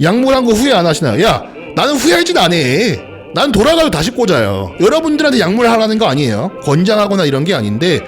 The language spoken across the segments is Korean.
약물한 거 후회 안 하시나요? 야, 나는 안 해. 난 돌아가도 다시 꽂아요. 여러분들한테 약물 하라는 거 아니에요. 권장하거나 이런 게 아닌데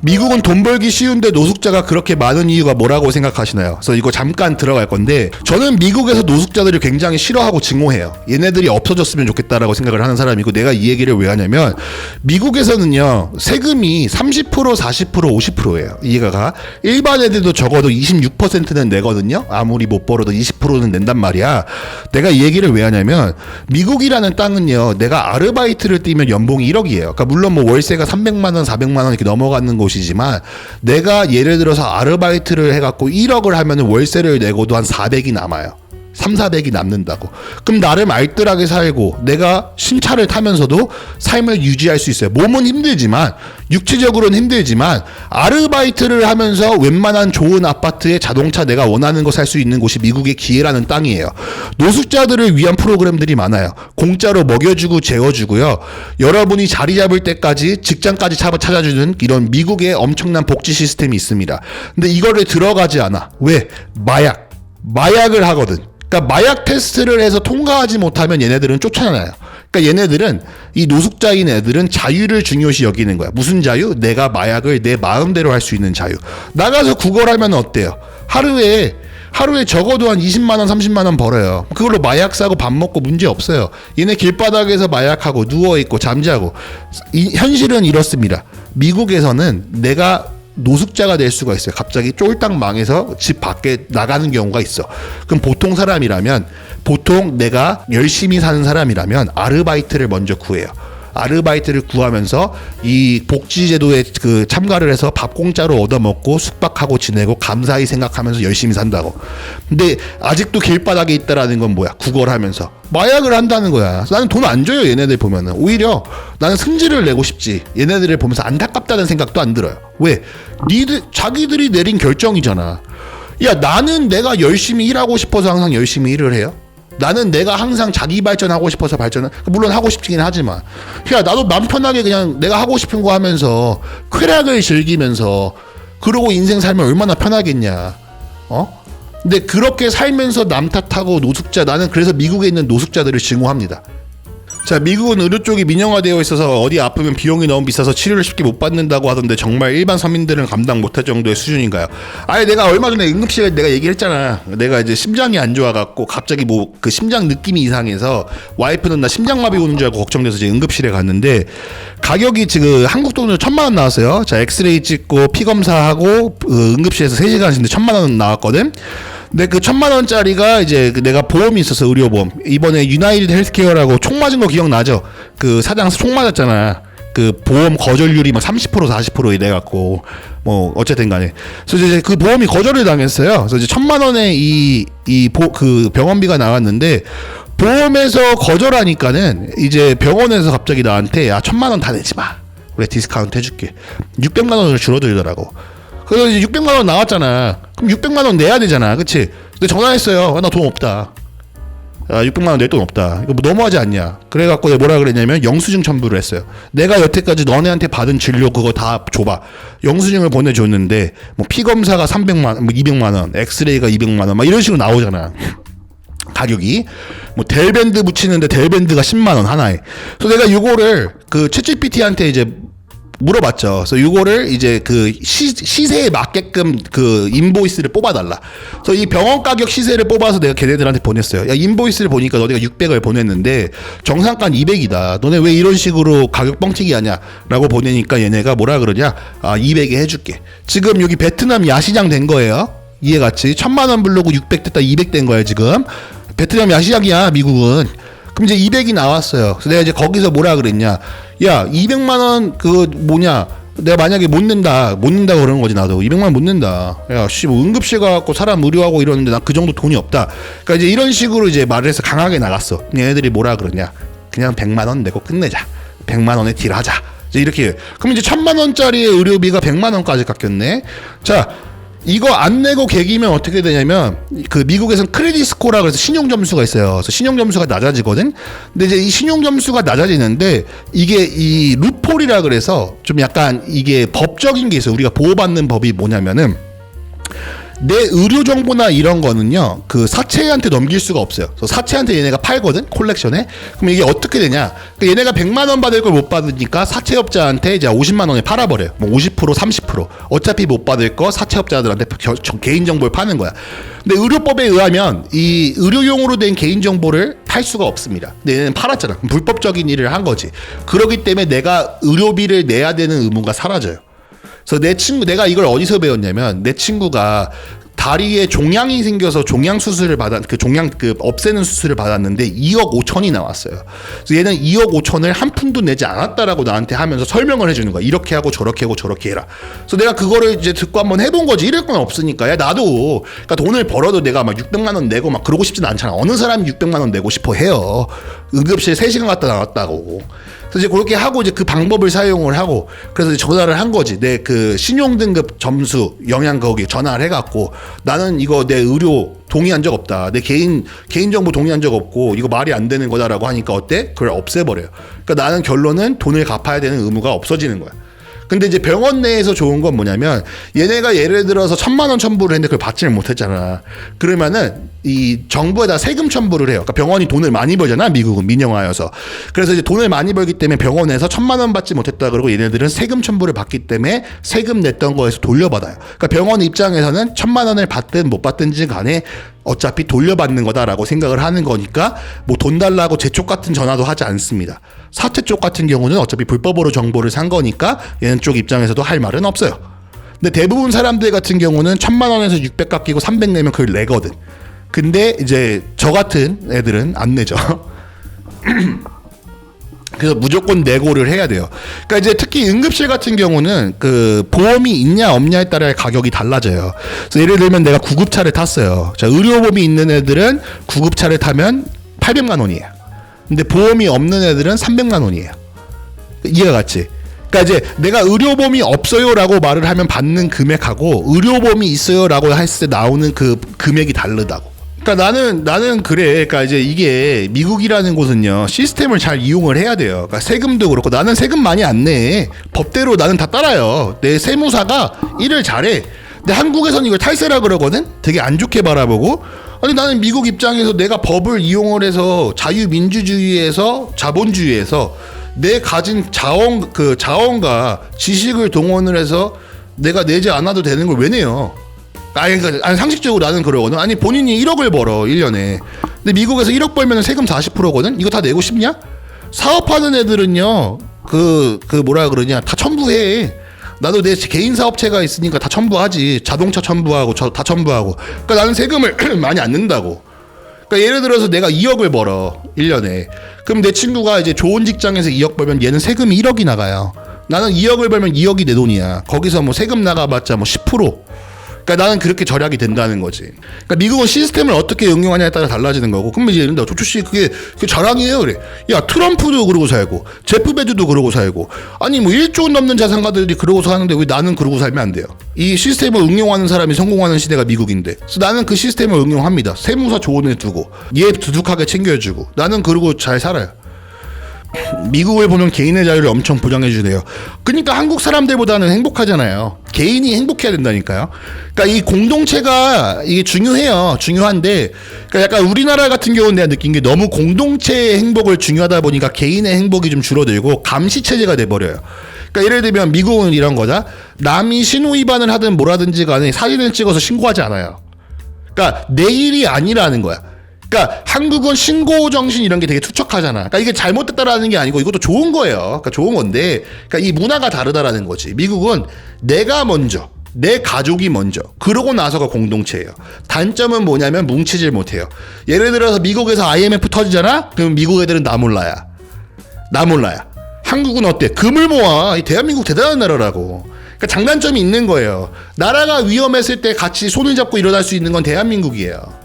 미국은 돈 벌기 쉬운데 노숙자가 그렇게 많은 이유가 뭐라고 생각하시나요? 그래서 이거 잠깐 들어갈 건데 저는 미국에서 노숙자들을 굉장히 싫어하고 증오해요. 얘네들이 없어졌으면 좋겠다라고 생각을 하는 사람이고 내가 이 얘기를 왜 하냐면 미국에서는요 세금이 30% 40% 50%예요. 이해가 가? 일반 애들도 적어도 26%는 내거든요. 아무리 못 벌어도 20%는 낸단 말이야. 내가 이 얘기를 왜 하냐면 미국이라는 땅은요 내가 아르바이트를 뛰면 연봉이 1억이에요. 그러니까 물론 뭐 월세가 300만 원, 400만 원 이렇게 넘어가는 곳 이지만 내가 예를 들어서 아르바이트를 해갖고 1억을 하면 월세를 내고도 한 400이 남아요. 3, 400이 남는다고. 그럼 나름 알뜰하게 살고 내가 신차를 타면서도 삶을 유지할 수 있어요. 몸은 힘들지만 육체적으로는 힘들지만 아르바이트를 하면서 웬만한 좋은 아파트에 자동차 내가 원하는 거 살 수 있는 곳이 미국의 기회라는 땅이에요. 노숙자들을 위한 프로그램들이 많아요. 공짜로 먹여주고 재워주고요. 여러분이 자리 잡을 때까지 직장까지 찾아주는 이런 미국의 엄청난 복지 시스템이 있습니다. 근데 이거를 들어가지 않아. 왜? 마약. 마약을 하거든. 그러니까 마약 테스트를 해서 통과하지 못하면 얘네들은 쫓아나요. 그러니까 얘네들은 이 노숙자인 애들은 자유를 중요시 여기는 거야. 무슨 자유? 내가 마약을 내 마음대로 할 수 있는 자유. 나가서 구걸하면 어때요? 하루에 하루에 적어도 한 20만 원, 30만 원 벌어요. 그걸로 마약 사고 밥 먹고 문제 없어요. 얘네 길바닥에서 마약하고 누워 있고 잠자고 이, 현실은 이렇습니다. 미국에서는 내가 노숙자가 될 수가 있어요. 갑자기 쫄딱 망해서 집 밖에 나가는 경우가 있어. 그럼 보통 사람이라면 보통 내가 열심히 사는 사람이라면 아르바이트를 먼저 구해요. 아르바이트를 구하면서 이 복지제도에 그 참가를 해서 밥 공짜로 얻어먹고 숙박하고 지내고 감사히 생각하면서 열심히 산다고. 근데 아직도 길바닥에 있다라는 건 뭐야? 구걸하면서 마약을 한다는 거야. 나는 돈 안 줘요 얘네들 보면은 오히려 나는 승질을 내고 싶지. 얘네들을 보면서 안타깝다는 생각도 안 들어요. 왜? 니들 자기들이 내린 결정이잖아. 야 나는 내가 열심히 일하고 싶어서 항상 열심히 일을 해요. 나는 내가 항상 자기 발전하고 싶어서 발전을 물론 하고 싶긴 하지만 야 나도 맘 편하게 그냥 내가 하고 싶은 거 하면서 쾌락을 즐기면서 그러고 인생 살면 얼마나 편하겠냐 어? 근데 그렇게 살면서 남 탓하고 노숙자 나는 그래서 미국에 있는 노숙자들을 증오합니다 자, 미국은 의료 쪽이 민영화되어 있어서 어디 아프면 비용이 너무 비싸서 치료를 쉽게 못 받는다고 하던데 정말 일반 서민들은 감당 못할 정도의 수준인가요? 아예 내가 얼마 전에 응급실에 내가 얘기했잖아. 내가 이제 심장이 안 좋아갖고 갑자기 뭐 그 심장 느낌이 이상해서 와이프는 나 심장마비 오는 줄 알고 걱정돼서 이제 응급실에 갔는데 가격이 지금 한국 돈으로 천만 원 나왔어요. 자, 엑스레이 찍고 피 검사하고 그 응급실에서 3시간 있는데 천만 원 나왔거든. 근데 그 천만 원짜리가 이제 그 내가 보험이 있어서 의료보험 이번에 유나이티드 헬스케어라고 총 맞은 거 기억나죠? 그 사장 총 맞았잖아. 그 보험 거절률이 막 30% 40% 이래 갖고 뭐 어쨌든 간에 그래서 이제 그 보험이 거절을 당했어요. 그래서 이제 천만 원의 이이 그 병원비가 나왔는데 보험에서 거절하니까는 이제 병원에서 갑자기 나한테 야 천만 원 다 내지 마. 그래 디스카운트 해줄게. 600만 원을 줄어들더라고. 그래서 이제 600만 원 나왔잖아. 그럼 600만 원 내야 되잖아. 그치? 근데 전화했어요. 아, 나 돈 없다. 아, 600만 원 낼 돈 없다. 이거 뭐 너무하지 않냐? 그래갖고 내가 뭐라 그랬냐면 영수증 첨부를 했어요. 내가 여태까지 너네한테 받은 진료 그거 다 줘봐. 영수증을 보내줬는데 뭐 피 검사가 300만 원, 뭐 200만 원, 엑스레이가 200만 원, 막 이런 식으로 나오잖아. 가격이 뭐 델밴드 붙이는데 델밴드가 10만 원 하나에. 그래서 내가 이거를 그 챗GPT한테 이제 물어봤죠. 그래서 이거를 이제 그 시, 시세에 맞게끔 그 인보이스를 뽑아달라. 그래서 이 병원 가격 시세를 뽑아서 내가 걔네들한테 보냈어요. 야 인보이스를 보니까 너네가 600을 보냈는데 정상가 200이다. 너네 왜 이런 식으로 가격 뻥튀기 하냐?라고 보내니까 얘네가 뭐라 그러냐? 아 200에 해줄게. 지금 여기 베트남 야시장 된 거예요. 이해갔지? 천만 원 부르고 600 됐다 200 된 거야 지금. 베트남 야시장이야 미국은. 그럼 이제 200이 나왔어요. 그래서 내가 이제 거기서 뭐라 그랬냐? 야, 200만 원 그 뭐냐? 내가 만약에 못 낸다, 못 낸다 그러는 거지 나도 200만 원 못 낸다. 야, 씨, 뭐 응급실 가갖고 사람 의료하고 이러는데 나 그 정도 돈이 없다. 그러니까 이제 이런 식으로 이제 말을 해서 강하게 나갔어. 얘네들이 뭐라 그러냐? 그냥 100만 원 내고 끝내자. 100만 원에 딜하자. 이제 이렇게. 그럼 이제 1000만 원짜리의 의료비가 100만 원까지 깎였네. 자. 이거 안 내고 계기면 어떻게 되냐면 그 미국에서는 크레딧 스코라 그래서 신용 점수가 있어요. 그래서 신용 점수가 낮아지거든. 근데 이제 이 신용 점수가 낮아지는데 이게 이 루폴이라 그래서 좀 약간 이게 법적인 게 있어요. 우리가 보호받는 법이 뭐냐면은 내 의료 정보나 이런 거는요 그 사채한테 넘길 수가 없어요. 그래서 사채한테 얘네가 팔거든 콜렉션에. 그럼 이게 어떻게 되냐? 그러니까 얘네가 100만 원 받을 걸 못 받으니까 사채업자한테 이제 50만 원에 팔아버려요. 뭐 50% 30% 어차피 못 받을 거 사채업자들한테 겨- 저- 개인 정보를 파는 거야. 근데 의료법에 의하면 이 의료용으로 된 개인 정보를 팔 수가 없습니다. 근데 얘는 팔았잖아. 불법적인 일을 한 거지. 그렇기 때문에 내가 의료비를 내야 되는 의무가 사라져요. 그래서 내 친구 내가 이걸 어디서 배웠냐면 내 친구가 다리에 종양이 생겨서 종양 수술을 받았 그 종양 그 없애는 수술을 받았는데 2억 5천이 나왔어요. 그래서 얘는 2억 5천을 한 푼도 내지 않았다라고 나한테 하면서 설명을 해주는 거야. 이렇게 하고 저렇게 하고 저렇게 해라. 그래서 내가 그거를 이제 듣고 한번 해본 거지. 이럴 건 없으니까. 야 나도 그러니까 돈을 벌어도 내가 막 600만 원 내고 막 그러고 싶진 않잖아. 어느 사람이 600만 원 내고 싶어 해요. 응급실 3시간 갔다 나왔다고. 그래서 이제 그렇게 하고 이제 그 방법을 사용을 하고 그래서 전화를 한 거지. 내 그 신용 등급 점수 영양 거기 전화를 해갖고 나는 이거 내 의료 동의한 적 없다. 내 개인 개인 정보 동의한 적 없고 이거 말이 안 되는 거다라고 하니까 어때? 그걸 없애버려요. 그러니까 나는 결론은 돈을 갚아야 되는 의무가 없어지는 거야. 근데 이제 병원 내에서 좋은 건 뭐냐면 얘네가 예를 들어서 천만 원 첨부를 했는데 그걸 받지를 못했잖아. 그러면은 이 정부에다 세금 첨부를 해요. 그러니까 병원이 돈을 많이 벌잖아. 미국은 민영화여서. 그래서 이제 돈을 많이 벌기 때문에 병원에서 천만 원 받지 못했다 그러고 얘네들은 세금 첨부를 받기 때문에 세금 냈던 거에서 돌려받아요. 그러니까 병원 입장에서는 천만 원을 받든 못 받든지 간에 어차피 돌려받는 거다라고 생각을 하는 거니까 뭐 돈 달라고 제쪽 같은 전화도 하지 않습니다. 사채 쪽 같은 경우는 어차피 불법으로 정보를 산 거니까 얘는 쪽 입장에서도 할 말은 없어요. 근데 대부분 사람들 같은 경우는 천만 원에서 600 깎이고 300 내면 그걸 내거든. 근데 이제 저 같은 애들은 안 내죠. 그래서 무조건 내고를 해야 돼요. 그러니까 이제 특히 응급실 같은 경우는 그 보험이 있냐 없냐에 따라 가격이 달라져요. 그래서 예를 들면 내가 구급차를 탔어요. 자, 의료보험이 있는 애들은 구급차를 타면 800만 원이에요. 근데 보험이 없는 애들은 300만 원이에요. 이해가 갔지? 그러니까 이제 내가 의료보험이 없어요라고 말을 하면 받는 금액하고 의료보험이 있어요라고 했을 때 나오는 그 금액이 다르다고. 그러니까 나는 나는 그래. 그러니까 이제 이게 미국이라는 곳은요 시스템을 잘 이용을 해야 돼요. 그러니까 세금도 그렇고 나는 세금 많이 안 내. 법대로 나는 다 따라요. 내 세무사가 일을 잘해. 근데 한국에서는 이걸 탈세라 그러거든. 되게 안 좋게 바라보고. 아니 나는 미국 입장에서 내가 법을 이용을 해서 자유민주주의에서 자본주의에서 내 가진 자원 그 자원과 지식을 동원을 해서 내가 내지 않아도 되는 걸 왜 내요? 아니, 그러니까 아니 상식적으로 나는 그러거든. 아니 본인이 1억을 벌어 1년에. 근데 미국에서 1억 벌면 세금 40%거든. 이거 다 내고 싶냐? 사업하는 애들은요. 그그 뭐라 그러냐? 다 첨부해. 나도 내 개인 사업체가 있으니까 다 첨부하지. 자동차 첨부하고 저, 다 첨부하고. 그러니까 나는 세금을 많이 안 낸다고. 그러니까 예를 들어서 내가 2억을 벌어 1년에. 그럼 내 친구가 이제 좋은 직장에서 2억 벌면 얘는 세금이 1억이 나가요. 나는 2억을 벌면 2억이 내 돈이야. 거기서 뭐 세금 나가봤자 뭐 10%. 그러니까 나는 그렇게 절약이 된다는 거지. 그러니까 미국은 시스템을 어떻게 응용하냐에 따라 달라지는 거고. 그러면 이제 이런다. 조초 씨 그게 그 자랑이에요, 그래. 야 트럼프도 그러고 살고, 제프 베드도 그러고 살고, 아니 뭐 1조 원 넘는 자산가들이 그러고 사는데 왜 나는 그러고 살면 안 돼요? 이 시스템을 응용하는 사람이 성공하는 시대가 미국인데, 그래서 나는 그 시스템을 응용합니다. 세무사 조언을 두고, 얘 두둑하게 챙겨주고, 나는 그러고 잘 살아요. 미국을 보면 개인의 자유를 엄청 보장해 주네요. 그러니까 한국 사람들보다는 행복하잖아요. 개인이 행복해야 된다니까요. 그러니까 이 공동체가 이게 중요해요. 중요한데 그러니까 약간 우리나라 같은 경우는 내가 느낀 게 너무 공동체의 행복을 중요하다 보니까 개인의 행복이 좀 줄어들고 감시 체제가 돼 버려요. 그러니까 예를 들면 미국은 이런 거다. 남이 신호 위반을 하든 뭐라든지 간에 사진을 찍어서 신고하지 않아요. 그러니까 내 일이 아니라는 거야. 그러니까 한국은 신고 정신 이런 게 되게 투척하잖아. 그러니까 이게 잘못됐다라는 게 아니고 이것도 좋은 거예요. 그러니까 좋은 건데, 그러니까 이 문화가 다르다라는 거지. 미국은 내가 먼저. 내 가족이 먼저 그러고 나서가 공동체예요. 단점은 뭐냐면 뭉치질 못해요. 예를 들어서 미국에서 IMF 터지잖아. 그럼 미국 애들은 나 몰라야. 나 몰라야. 한국은 어때? 금을 모아. 이 대한민국 대단한 나라라고. 그러니까 장단점이 있는 거예요. 나라가 위험했을 때 같이 손을 잡고 일어날 수 있는 건 대한민국이에요.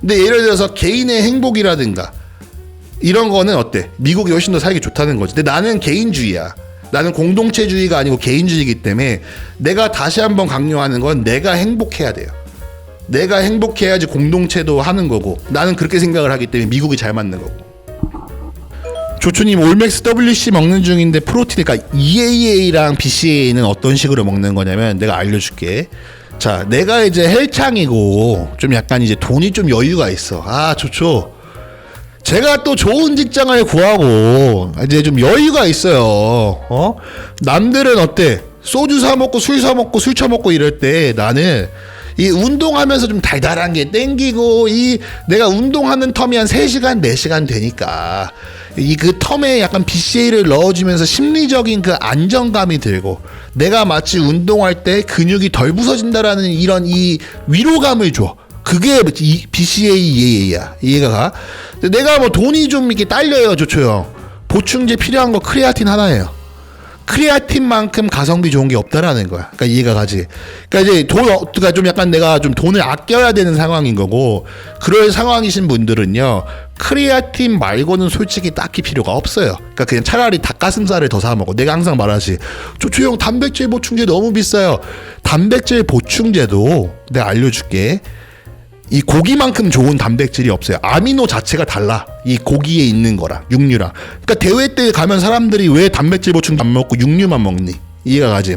근데 예를 들어서 개인의 행복이라든가 이런 거는 어때? 미국이 훨씬 더 살기 좋다는 거지. 근데 나는 개인주의야. 나는 공동체주의가 아니고 개인주의이기 때문에 내가 다시 한번 강요하는 건 내가 행복해야 돼요. 내가 행복해야지 공동체도 하는 거고 나는 그렇게 생각을 하기 때문에 미국이 잘 맞는 거고. 조초님 올맥스 WC 먹는 중인데 프로틴 그러니까 EAA랑 BCAA는 어떤 식으로 먹는 거냐면 내가 알려줄게. 자, 내가 이제 헬창이고 좀 약간 이제 돈이 좀 여유가 있어. 아, 좋죠. 제가 또 좋은 직장을 구하고 이제 좀 여유가 있어요. 어? 남들은 어때? 소주 사 먹고 술 사 먹고 술 처먹고 이럴 때 나는 이 운동하면서 좀 달달한 게 땡기고 이 내가 운동하는 텀이 한 3시간 4시간 되니까 이 그 텀에 약간 BCA를 넣어주면서 심리적인 그 안정감이 들고 내가 마치 운동할 때 근육이 덜 부서진다라는 이런 이 위로감을 줘. 그게 이 BCA 이해야 이해가 가. 내가 뭐 돈이 좀 이렇게 딸려요 조초형. 보충제 필요한 거 크레아틴 하나예요. 크레아틴만큼 가성비 좋은 게 없다라는 거야. 그러니까 이해가 가지. 그러니까 이제 돈, 어- 그러니까 좀 약간 내가 좀 돈을 아껴야 되는 상황인 거고, 그럴 상황이신 분들은요, 크레아틴 말고는 솔직히 딱히 필요가 없어요. 그러니까 그냥 차라리 닭가슴살을 더 사 먹어. 내가 항상 말하지. 조초형 단백질 보충제 너무 비싸요. 단백질 보충제도 내가 알려줄게. 이 고기만큼 좋은 단백질이 없어요. 아미노 자체가 달라. 이 고기에 있는 거랑 육류랑. 그러니까 대회 때 가면 사람들이 왜 단백질 보충 안 먹고 육류만 먹니? 이해가 가지.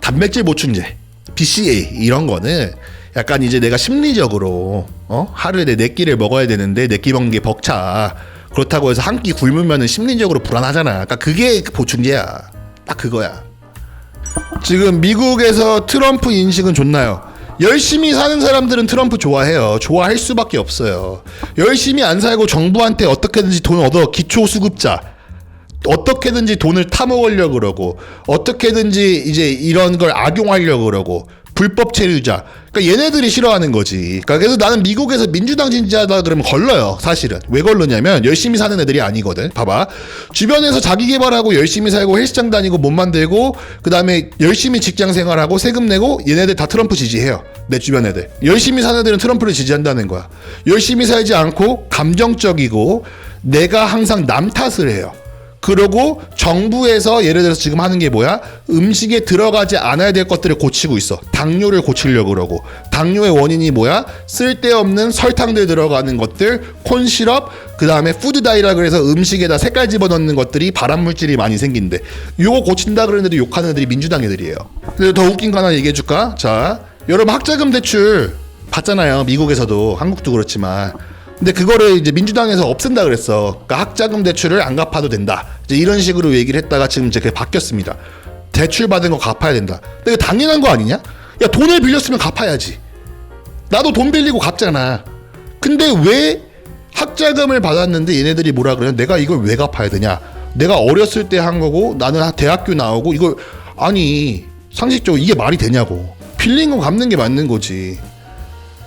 단백질 보충제, BCA 이런 거는 약간 이제 내가 심리적으로 어 하루에 내 네 끼를 먹어야 되는데 네 끼 먹는 게 벅차. 그렇다고 해서 한 끼 굶으면은 심리적으로 불안하잖아. 그러니까 그게 보충제야. 딱 그거야. 지금 미국에서 트럼프 인식은 좋나요? 열심히 사는 사람들은 트럼프 좋아해요. 좋아할 수밖에 없어요. 열심히 안 살고 정부한테 어떻게든지 돈 얻어 기초수급자 어떻게든지 돈을 타먹으려고 그러고 어떻게든지 이제 이런 걸 악용하려고 그러고 불법 체류자 그러니까 얘네들이 싫어하는 거지. 그러니까 그래서 나는 미국에서 민주당 진지하다 그러면 걸러요 사실은. 왜 걸르냐면 열심히 사는 애들이 아니거든. 봐봐. 주변에서 자기 개발하고 열심히 살고 헬스장 다니고 몸 만들고 그 다음에 열심히 직장 생활하고 세금 내고 얘네들 다 트럼프 지지해요. 내 주변 애들. 열심히 사는 애들은 트럼프를 지지한다는 거야. 열심히 살지 않고 감정적이고 내가 항상 남 탓을 해요 그러고 정부에서 예를 들어서 지금 하는 게 뭐야? 음식에 들어가지 않아야 될 것들을 고치고 있어. 당뇨를 고치려고 그러고. 당뇨의 원인이 뭐야? 쓸데없는 설탕들 들어가는 것들, 콘 시럽, 그 다음에 푸드 다이라 그래서 음식에다 색깔 집어넣는 것들이 발암 물질이 많이 생긴대. 요거 고친다 그러는데도 욕하는 애들이 민주당 애들이에요. 근데 더 웃긴 거 하나 얘기해 줄까? 자, 여러분 학자금 대출 받잖아요. 미국에서도 한국도 그렇지만. 근데 그거를 이제 민주당에서 없앤다 그랬어. 그러니까 학자금 대출을 안 갚아도 된다. 이제 이런 식으로 얘기를 했다가 지금 이제 그게 바뀌었습니다. 대출 받은 거 갚아야 된다. 근데 당연한 거 아니냐? 야 돈을 빌렸으면 갚아야지. 나도 돈 빌리고 갚잖아. 근데 왜 학자금을 받았는데 얘네들이 뭐라 그래요? 내가 이걸 왜 갚아야 되냐? 내가 어렸을 때 한 거고 나는 대학교 나오고 이걸 아니 상식적으로 이게 말이 되냐고. 빌린 거 갚는 게 맞는 거지.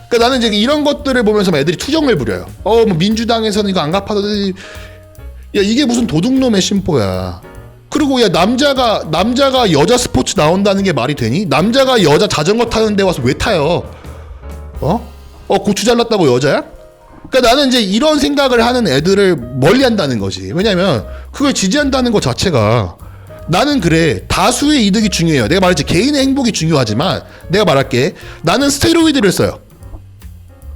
그러니까 나는 이제 이런 것들을 보면서 막 애들이 투정을 부려요. 어, 뭐 민주당에서는 이거 안 갚아도 되지. 야, 이게 무슨 도둑놈의 심보야. 그리고 야 남자가 남자가 여자 스포츠 나온다는 게 말이 되니? 남자가 여자 자전거 타는 데 와서 왜 타요? 어? 어 고추 잘랐다고 여자야? 그러니까 나는 이제 이런 생각을 하는 애들을 멀리한다는 거지. 왜냐면 그걸 지지한다는 것 자체가 나는 그래 다수의 이득이 중요해요. 내가 말했지 개인의 행복이 중요하지만 내가 말할게 나는 스테로이드를 써요.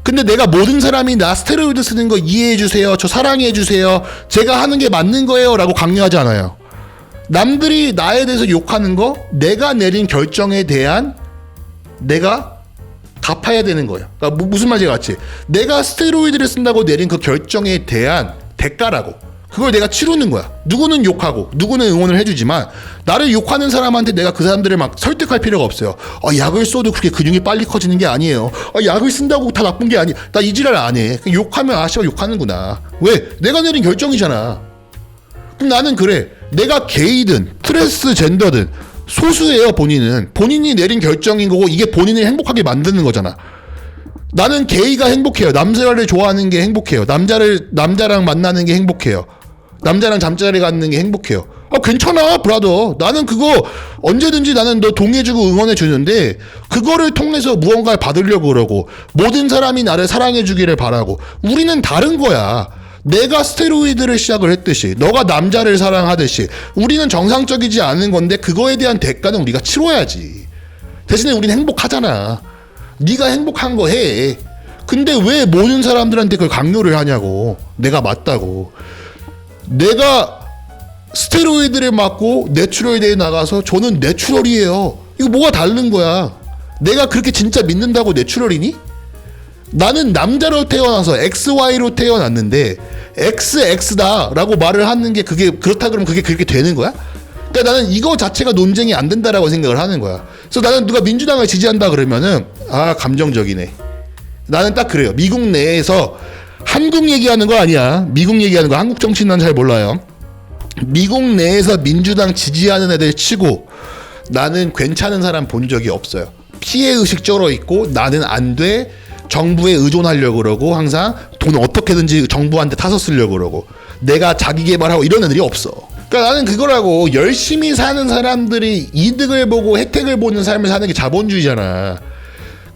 근데 내가 모든 사람이 나 스테로이드 쓰는 거 이해해 주세요. 저 사랑해 주세요. 제가 하는 게 맞는 거예요라고 강요하지 않아요. 남들이 나에 대해서 욕하는 거 내가 내린 결정에 대한 내가 갚아야 되는 거예요. 그러니까 무- 무슨 말인지 같지? 내가 스테로이드를 쓴다고 내린 그 결정에 대한 대가라고. 그걸 내가 치르는 거야. 누구는 욕하고 누구는 응원을 해주지만 나를 욕하는 사람한테 내가 그 사람들을 막 설득할 필요가 없어요. 어, 약을 써도 그렇게 근육이 빨리 커지는 게 아니에요. 어, 약을 쓴다고 다 나쁜 게 아니. 나 이 지랄 안 해. 욕하면 아씨가 욕하는구나. 왜? 내가 내린 결정이잖아. 그럼 나는 그래. 내가 게이든 트랜스젠더든 소수예요 본인은. 본인이 내린 결정인 거고 이게 본인을 행복하게 만드는 거잖아. 나는 게이가 행복해요. 남자를 좋아하는 게 행복해요. 남자를 남자랑 만나는 게 행복해요. 남자랑 잠자리 갖는 게 행복해요. 아 괜찮아 브라더. 나는 그거 언제든지 나는 너 동의해주고 응원해 주는데 그거를 통해서 무언가를 받으려고 그러고 모든 사람이 나를 사랑해 주기를 바라고 우리는 다른 거야. 내가 스테로이드를 시작을 했듯이 너가 남자를 사랑하듯이 우리는 정상적이지 않은 건데 그거에 대한 대가는 우리가 치러야지. 대신에 우리는 행복하잖아. 네가 행복한 거 해. 근데 왜 모든 사람들한테 그걸 강요를 하냐고. 내가 맞다고. 내가 스테로이드를 맞고 내추럴대에 나가서 저는 내추럴이에요. 이거 뭐가 다른 거야? 내가 그렇게 진짜 믿는다고 내추럴이니? 나는 남자로 태어나서 XY로 태어났는데 XX다 라고 말을 하는 게 그게 그렇다 그러면 그게 그렇게 되는 거야? 그러니까 나는 이거 자체가 논쟁이 안 된다라고 생각을 하는 거야. 그래서 나는 누가 민주당을 지지한다 그러면은 아 감정적이네. 나는 딱 그래요. 미국 내에서 한국 얘기하는 거 아니야. 미국 얘기하는 거 한국 정치는 난잘 몰라요. 미국 내에서 민주당 지지하는 애들 치고 나는 괜찮은 사람 본 적이 없어요. 피해 의식 쩔어 있고 나는 안 돼. 정부에 의존하려고 그러고 항상 돈 어떻게든지 정부한테 타서 쓰려고 그러고 내가 자기 개발하고 이런 애들이 없어. 그러니까 나는 그거라고 열심히 사는 사람들이 이득을 보고 혜택을 보는 삶을 사는 게 자본주의잖아.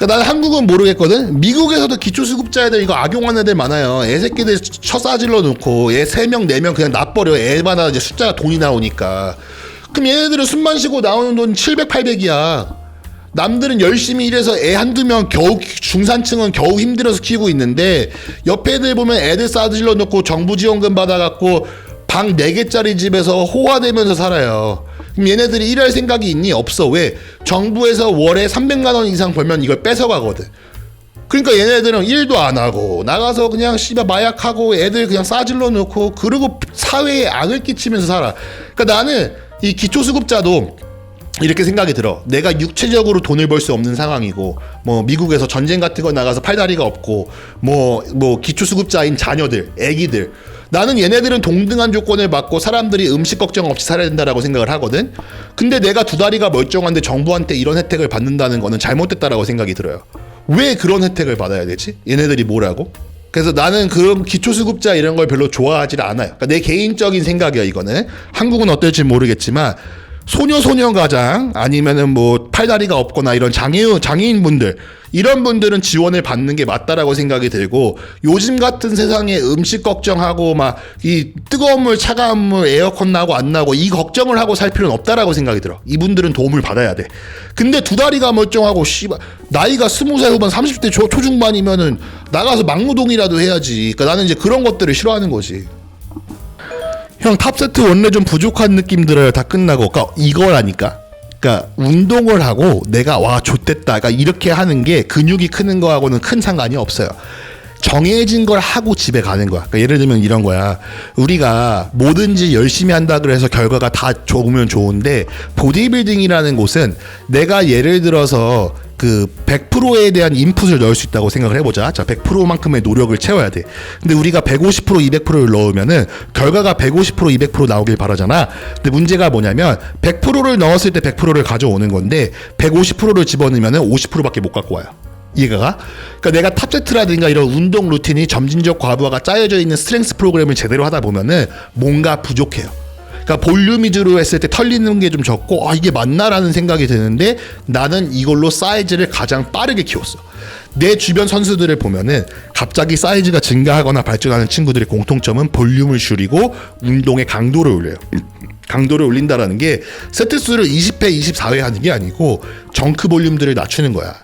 그러니까 나는 한국은 모르겠거든. 미국에서도 기초수급자 애들 이거 악용하는 애들 많아요. 애 새끼들 쳐 싸질러 놓고 애세명 네 명 그냥 놔버려. 애마다 이제 숫자가 돈이 나오니까. 그럼 얘네들은 숨만 쉬고 나오는 돈 700, 800이야. 남들은 열심히 일해서 애 한두 명 겨우 중산층은 겨우 힘들어서 키우고 있는데 옆에 애들 보면 애들 싸질러 놓고 정부 지원금 받아갖고 방 4개짜리 집에서 호화되면서 살아요. 그럼 얘네들이 일할 생각이 있니? 없어. 왜? 정부에서 월에 300만 원 이상 벌면 이걸 뺏어가거든. 그러니까 얘네들은 일도 안 하고 나가서 그냥 씨발 마약하고 애들 그냥 싸질러 놓고 그리고 사회에 악을 끼치면서 살아. 그러니까 나는 이 기초수급자도 이렇게 생각이 들어. 내가 육체적으로 돈을 벌 수 없는 상황이고, 뭐 미국에서 전쟁 같은 거 나가서 팔다리가 없고, 뭐뭐 기초수급자인 자녀들, 애기들. 나는 얘네들은 동등한 조건을 받고 사람들이 음식 걱정 없이 살아야 된다라고 생각을 하거든. 근데 내가 두 다리가 멀쩡한데 정부한테 이런 혜택을 받는다는 거는 잘못됐다라고 생각이 들어요. 왜 그런 혜택을 받아야 되지? 얘네들이 뭐라고? 그래서 나는 그런 기초수급자 이런 걸 별로 좋아하지 않아요. 그러니까 내 개인적인 생각이야 이거는. 한국은 어떨지 모르겠지만 소녀 소녀 가장 아니면은 뭐 팔다리가 없거나 이런 장애 장애인 분들 이런 분들은 지원을 받는 게 맞다라고 생각이 들고 요즘 같은 세상에 음식 걱정하고 막 이 뜨거운 물 차가운 물 에어컨 나고 안 나고 이 걱정을 하고 살 필요는 없다라고 생각이 들어. 이분들은 도움을 받아야 돼. 근데 두 다리가 멀쩡하고 씨발 나이가 스무 살 후반 30대 초, 초중반이면은 나가서 막노동이라도 해야지. 그러니까 나는 이제 그런 것들을 싫어하는 거지 형 탑세트 원래 좀 부족한 느낌 들어요. 다 끝나고. 그러니까 이거라니까. 그러니까 운동을 하고 내가 와 좋댔다. 그러니까 이렇게 하는 게 근육이 크는 거하고는 큰 상관이 없어요. 정해진 걸 하고 집에 가는 거야. 그러니까 예를 들면 이런 거야. 우리가 뭐든지 열심히 한다 그래서 결과가 다 좋으면 좋은데 보디빌딩이라는 곳은 내가 예를 들어서 그 100%에 대한 인풋을 넣을 수 있다고 생각을 해보자. 자, 100%만큼의 노력을 채워야 돼. 근데 우리가 150% 200%를 넣으면은 결과가 150% 200% 나오길 바라잖아. 근데 문제가 뭐냐면 100%를 넣었을 때 100%를 가져오는 건데 150%를 집어넣으면은 50%밖에 못 갖고 와요. 이해가 가? 그러니까 내가 탑세트라든가 이런 운동 루틴이 점진적 과부하가 짜여져 있는 스트렝스 프로그램을 제대로 하다 보면은 뭔가 부족해요. 그러니까 볼륨 위주로 했을 때 털리는 게 좀 적고 아 이게 맞나라는 생각이 드는데 나는 이걸로 사이즈를 가장 빠르게 키웠어. 내 주변 선수들을 보면은 갑자기 사이즈가 증가하거나 발전하는 친구들의 공통점은 볼륨을 줄이고 운동의 강도를 올려요. 강도를 올린다라는 게 세트 수를 20회, 24회 하는 게 아니고 정크 볼륨들을 낮추는 거야.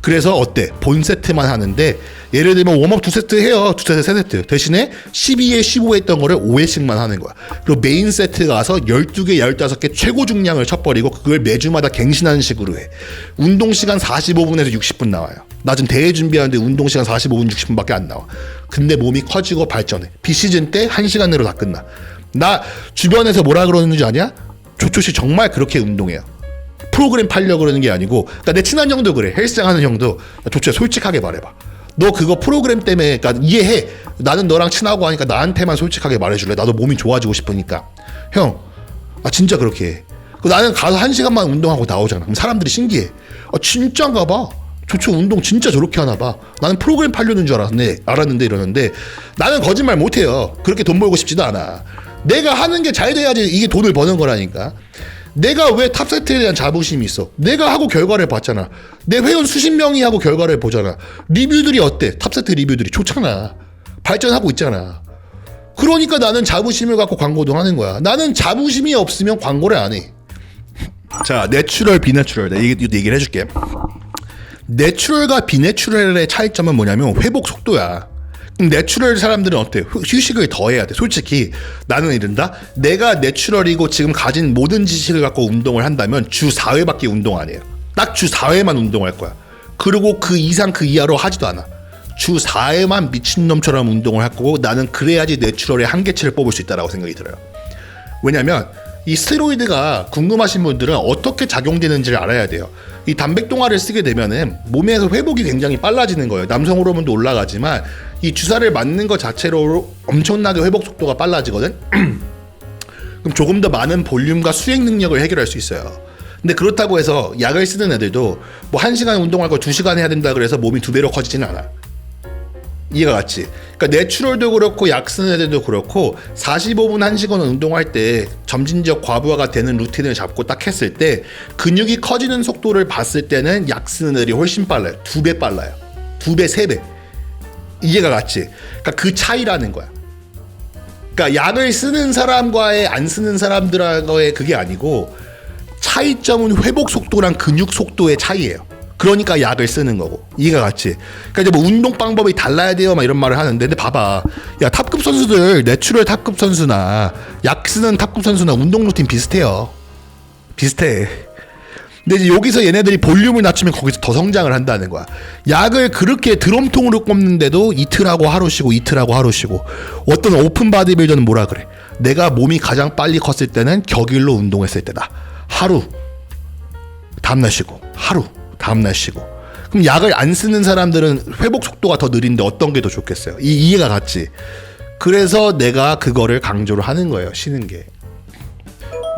그래서 어때? 본 세트만 하는데 예를 들면 웜업 두 세트 해요. 두 세트, 세 세트. 대신에 12회, 15회 했던 거를 5회씩만 하는 거야. 그리고 메인 세트 가서 12개, 15개 최고 중량을 쳐버리고 그걸 매주마다 갱신하는 식으로 해. 운동 시간 45분에서 60분 나와요. 나 지금 대회 준비하는데 운동 시간 45분, 60분밖에 안 나와. 근데 몸이 커지고 발전해. 비시즌 때 1시간 내로 다 끝나. 나 주변에서 뭐라 그러는지 아냐? 조초씨 정말 그렇게 운동해요. 프로그램 팔려고 그러는 게 아니고 그러니까 내 친한 형도 그래. 헬스장 하는 형도 조치야 솔직하게 말해봐. 너 그거 프로그램 때문에 그러니까 이해해. 나는 너랑 친하고 하니까 나한테만 솔직하게 말해줄래. 나도 몸이 좋아지고 싶으니까. 형 아 진짜 그렇게 해. 그 나는 가서 한 시간만 운동하고 나오잖아. 그럼 사람들이 신기해. 아 진짜인가 봐. 조초 운동 진짜 저렇게 하나 봐. 나는 프로그램 팔려는 줄 알았네. 알았는데 이러는데 나는 거짓말 못 해요. 그렇게 돈 벌고 싶지도 않아. 내가 하는 게 잘 돼야지 이게 돈을 버는 거라니까 내가 왜 탑세트에 대한 자부심이 있어? 내가 하고 결과를 봤잖아. 내 회원 수십 명이 하고 결과를 보잖아. 리뷰들이 어때? 탑세트 리뷰들이 좋잖아. 발전하고 있잖아. 그러니까 나는 자부심을 갖고 광고도 하는 거야. 나는 자부심이 없으면 광고를 안 해. 자, 내추럴, 비내추럴. 내가 얘기, 얘기를 해줄게. 내추럴과 비내추럴의 차이점은 뭐냐면 회복 속도야. 내추럴 사람들은 어때? 휴- 휴식을 더 해야 돼. 솔직히 나는 이른다. 내가 내추럴이고 지금 가진 모든 지식을 갖고 운동을 한다면 주 4회밖에 운동 안 해요. 딱 주 4회만 운동할 거야. 그리고 그 이상 그 이하로 하지도 않아. 주 4회만 미친놈처럼 운동을 할 거고 나는 그래야지 내추럴의 한계치를 뽑을 수 있다라고 생각이 들어요. 왜냐면 이 스테로이드가 궁금하신 분들은 어떻게 작용되는지를 알아야 돼요. 이 단백동화를 쓰게 되면은 몸에서 회복이 굉장히 빨라지는 거예요. 남성 호르몬도 올라가지만 이 주사를 맞는 것 자체로 엄청나게 회복 속도가 빨라지거든. 그럼 조금 더 많은 볼륨과 수행 능력을 해결할 수 있어요. 근데 그렇다고 해서 약을 쓰는 애들도 뭐 1시간 운동할 거 2시간 해야 된다 그래서 몸이 두 배로 커지지는 않아. 이해가 갔지? 그러니까 내추럴도 그렇고 약 쓰는 애들도 그렇고 45분 1시간 운동할 때 점진적 과부하가 되는 루틴을 잡고 딱 했을 때 근육이 커지는 속도를 봤을 때는 약 쓰는 애들이 훨씬 빨라요. 두 배 빨라요. 두 배, 세 배. 이해가 갔지? 그러니까 그 차이라는 거야. 그러니까 약을 쓰는 사람과의 안 쓰는 사람들과의 그게 아니고 차이점은 회복 속도랑 근육 속도의 차이예요. 그러니까 약을 쓰는 거고 이해가 갔지. 그러니까 이제 뭐 운동 방법이 달라야 돼요, 막 이런 말을 하는데, 근데 봐봐, 야 탑급 선수들 내추럴 탑급 선수나 약 쓰는 탑급 선수나 운동 루틴 비슷해요. 비슷해. 근데 이제 여기서 얘네들이 볼륨을 낮추면 거기서 더 성장을 한다는 거야. 약을 그렇게 드럼통으로 꼽는데도 이틀하고 하루 쉬고 이틀하고 하루 쉬고 어떤 오픈 바디빌더는 뭐라 그래? 내가 몸이 가장 빨리 컸을 때는 격일로 운동했을 때다. 하루 다음날 쉬고 하루 다음날 쉬고 그럼 약을 안 쓰는 사람들은 회복 속도가 더 느린데 어떤 게 더 좋겠어요? 이 이해가 갔지? 그래서 내가 그거를 강조를 하는 거예요. 쉬는 게.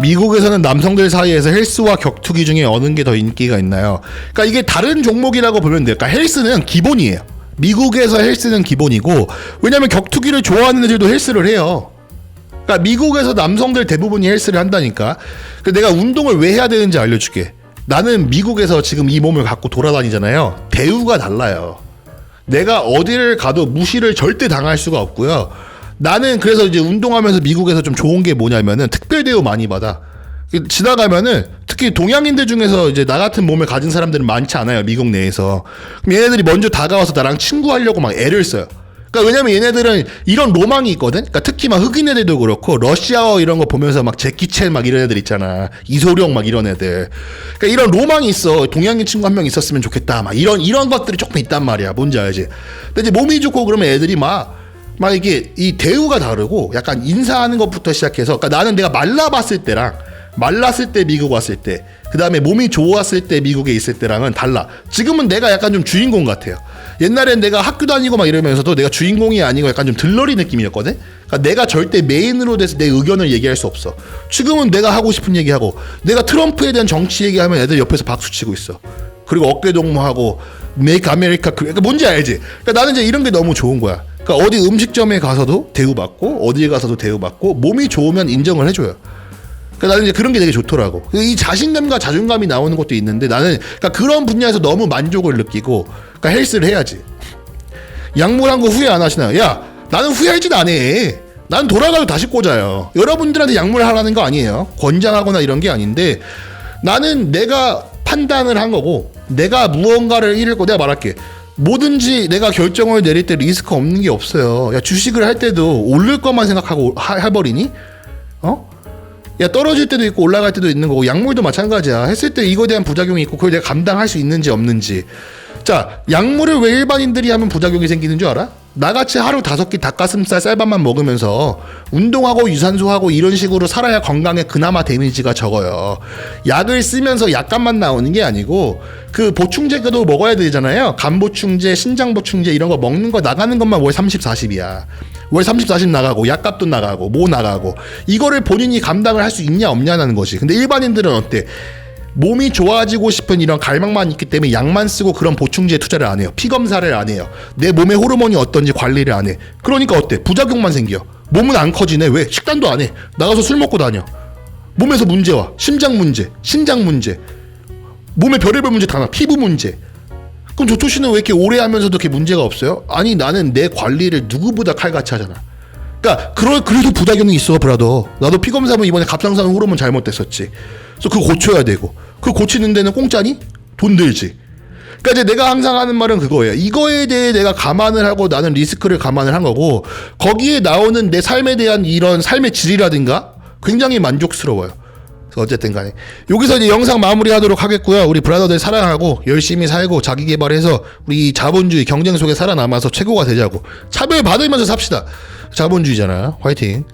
미국에서는 남성들 사이에서 헬스와 격투기 중에 어느 게 더 인기가 있나요? 그러니까 이게 다른 종목이라고 보면 돼요. 그러니까 헬스는 기본이에요. 미국에서 헬스는 기본이고 왜냐면 격투기를 좋아하는 애들도 헬스를 해요. 그러니까 미국에서 남성들 대부분이 헬스를 한다니까. 그 내가 운동을 왜 해야 되는지 알려줄게. 나는 미국에서 지금 이 몸을 갖고 돌아다니잖아요. 대우가 달라요. 내가 어디를 가도 무시를 절대 당할 수가 없고요. 나는 그래서 이제 운동하면서 미국에서 좀 좋은 게 뭐냐면은 특별 대우 많이 받아. 지나가면은 특히 동양인들 중에서 이제 나 같은 몸을 가진 사람들은 많지 않아요 미국 내에서. 그럼 얘네들이 먼저 다가와서 나랑 친구하려고 막 애를 써요. 그러니까 왜냐면 얘네들은 이런 로망이 있거든. 그러니까 특히 막 흑인 애들도 그렇고 러시아어 이런 거 보면서 막 제키첼 막 이런 애들 있잖아. 이소룡 막 이런 애들. 그러니까 이런 로망이 있어. 동양인 친구 한 명 있었으면 좋겠다. 막 이런 이런 것들이 조금 있단 말이야. 뭔지 알지? 근데 이제 몸이 좋고 그러면 애들이 막 막 이게 이 대우가 다르고 약간 인사하는 것부터 시작해서 그러니까 나는 내가 말라봤을 때랑 말랐을 때 미국 왔을 때 그다음에 몸이 좋았을 때 미국에 있을 때랑은 달라. 지금은 내가 약간 좀 주인공 같아요. 옛날엔 내가 학교 다니고 막 이러면서도 내가 주인공이 아니고 약간 좀 들러리 느낌이었거든. 그러니까 내가 절대 메인으로 돼서 내 의견을 얘기할 수 없어. 지금은 내가 하고 싶은 얘기하고 내가 트럼프에 대한 정치 얘기하면 애들 옆에서 박수 치고 있어. 그리고 어깨 동무하고 메이크 아메리카 그러니까 뭔지 알지? 그러니까 나는 이제 이런 게 너무 좋은 거야. 그러니까 어디 음식점에 가서도 대우받고 어디에 가서도 대우받고 몸이 좋으면 인정을 해줘요. 그러니까 나는 이제 그런 게 되게 좋더라고. 이 자신감과 자존감이 나오는 것도 있는데 나는 그러니까 그런 분야에서 너무 만족을 느끼고 그러니까 헬스를 해야지. 약물한 거 후회 안 하시나요? 야, 나는 안 해. 난 돌아가도 다시 꽂아요. 여러분들한테 약물 하라는 거 아니에요. 권장하거나 이런 게 아닌데 나는 내가 판단을 한 거고 내가 무언가를 잃을 거 내가 말할게. 뭐든지 내가 결정을 내릴 때 리스크 없는 게 없어요. 야 주식을 할 때도 오를 것만 생각하고 하, 해버리니? 어? 야 떨어질 때도 있고 올라갈 때도 있는 거고 약물도 마찬가지야. 했을 때 이거에 대한 부작용이 있고 그걸 내가 감당할 수 있는지 없는지. 자 약물을 왜 일반인들이 하면 부작용이 생기는 줄 알아? 나같이 하루 다섯 끼 닭가슴살 쌀밥만 먹으면서 운동하고 유산소하고 이런 식으로 살아야 건강에 그나마 데미지가 적어요. 약을 쓰면서 약간만 나오는 게 아니고 그 보충제도 먹어야 되잖아요. 간 보충제, 신장 보충제 이런 거 먹는 거 나가는 것만 월 30, 40이야. 월 30, 40 나가고 약값도 나가고 뭐 나가고 이거를 본인이 감당을 할 수 있냐 없냐는 거지. 근데 일반인들은 어때? 몸이 좋아지고 싶은 이런 갈망만 있기 때문에 약만 쓰고 그런 보충제 투자를 안 해요. 피 검사를 안 해요. 내 몸의 호르몬이 어떤지 관리를 안 해. 그러니까 어때? 부작용만 생겨. 몸은 안 커지네. 왜? 식단도 안 해. 나가서 술 먹고 다녀. 몸에서 문제 와. 심장 문제, 신장 문제, 몸에 별의별 문제 다 나. 피부 문제. 그럼 조초 씨는 왜 이렇게 오래 하면서도 이렇게 문제가 없어요? 아니 나는 내 관리를 누구보다 칼같이 하잖아. 그러니까 그럴 그래도 부작용이 있어, 브라더. 나도 피 검사하면 이번에 갑상선 호르몬 잘못됐었지. 그래서 그거 고쳐야 되고. 그 고치는 데는 공짜니? 돈 들지. 그러니까 이제 내가 항상 하는 말은 그거예요. 이거에 대해 내가 감안을 하고 나는 리스크를 감안을 한 거고 거기에 나오는 내 삶에 대한 이런 삶의 질이라든가 굉장히 만족스러워요. 그래서 어쨌든 간에 여기서 이제 영상 마무리하도록 하겠고요. 우리 브라더들 사랑하고 열심히 살고 자기 개발해서 우리 자본주의 경쟁 속에 살아남아서 최고가 되자고 차별 받으면서 삽시다. 자본주의잖아. 화이팅.